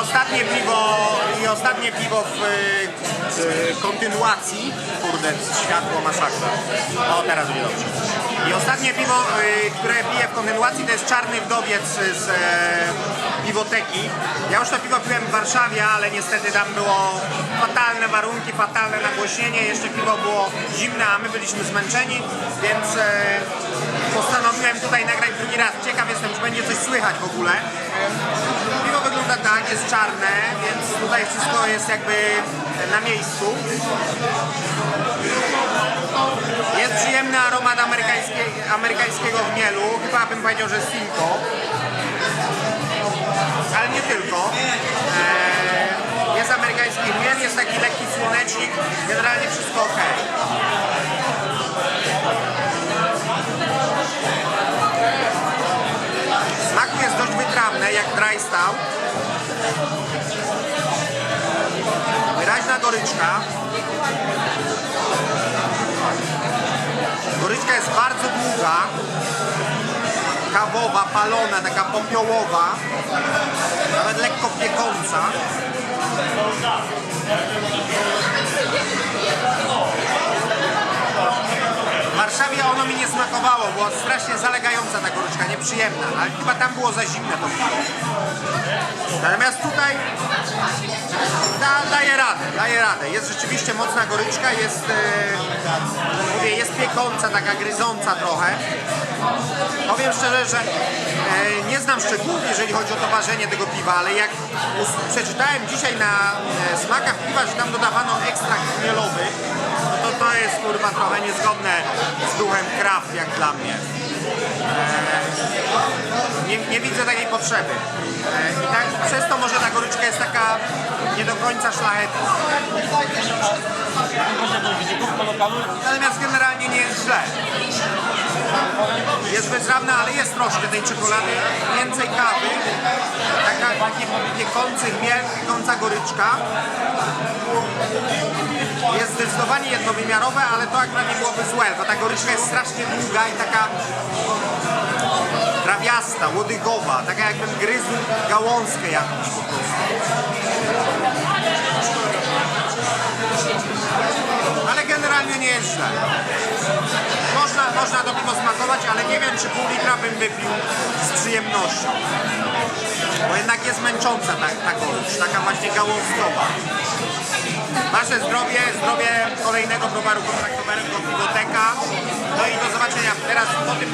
ostatnie piwo, i ostatnie piwo w kontynuacji. Kurde, światło masakra. O, teraz będzie dobrze. I ostatnie piwo, y, które piję w kontynuacji, to jest Czarny Wdowiec z e, piwoteki. Ja już to piwo piłem w Warszawie, ale niestety tam było fatalne warunki, fatalne nagłośnienie. Jeszcze piwo było zimne, a my byliśmy zmęczeni, więc e, postanowiłem tutaj nagrać drugi raz. Ciekaw jestem, czy będzie coś słychać w ogóle. Tak, jest czarne, więc tutaj wszystko jest jakby na miejscu. Jest przyjemny aromat amerykańskie, amerykańskiego chmielu, chyba bym powiedział, że Simco. Ale nie tylko. Eee, jest amerykański chmiel, jest taki lekki słonecznik, generalnie wszystko ok. Smaku jest dość wytrawne, jak dry stout. Goryczka. Goryczka jest bardzo długa. Kawowa, palona, taka popiołowa. Nawet lekko piekąca. W Warszawie ono mi nie smakowało, była strasznie zalegająca ta goryczka, nieprzyjemna, ale chyba tam było za zimne to. Natomiast tutaj da, daje radę, daje radę. Jest rzeczywiście mocna goryczka, jest, e, mówię, jest piekąca, taka gryząca trochę. Powiem szczerze, że e, nie znam szczegółów, jeżeli chodzi o to ważenie tego piwa, ale jak przeczytałem dzisiaj na e, smakach piwa, że tam dodawano ekstrakt chmielowy, no to to jest kurwa trochę niezgodne z duchem kraft jak dla mnie. Nie, nie widzę takiej potrzeby. E, I tak przez to może ta goryczka jest taka nie do końca szlachetna. Natomiast generalnie nie jest źle. Jest wytrawna, ale jest troszkę tej czekolady, więcej kawy, taka takie piekący chmiel, piekąca goryczka. Jest zdecydowanie jednowymiarowe, ale to akurat nie byłoby złe, bo ta goryczka jest strasznie długa i taka trawiasta, łodygowa, taka jakbym gryzł gałązkę jakąś po prostu. Ale generalnie nie jest źle. Można to piwo smakować, ale nie wiem, czy pół litra bym wypił z przyjemnością. Bo jednak jest męcząca ta, ta gorycz, taka właśnie gałązkowa. Wasze zdrowie, zdrowie kolejnego browaru kontraktowego Piwoteka. No i do zobaczenia. Teraz po tym,